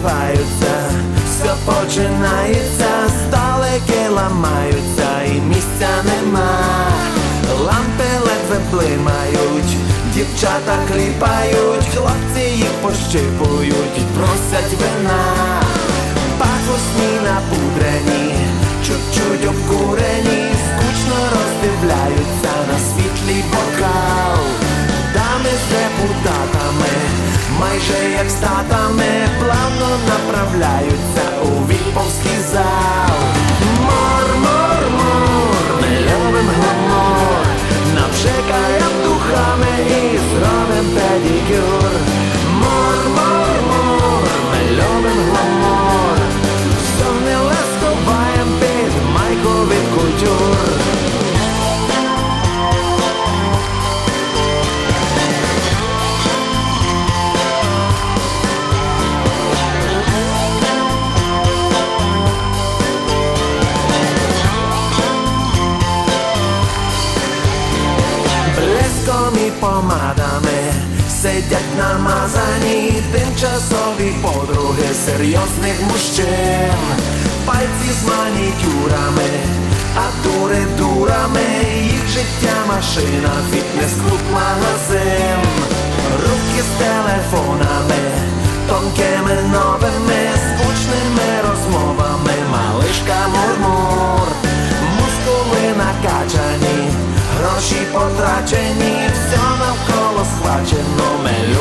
розриваються, все починається, столики ламаються, і місця нема, лампи ледве блимають, дівчата кліпають, хлопці їх пощипують, просять вина, пафосні напудрені, чуть-чуть обкурені, скучно роздивляються на світлі бокал, дами з депутатами. Майже як з направляються у відповський зал. Блеском і помадами сидять намазані тимчасові подруги серйозних мужчин, пальці з манікюрами, а дури дурами, їх життя машина, фітнес-клуб, магазин, руки з телефонами, Imagine no man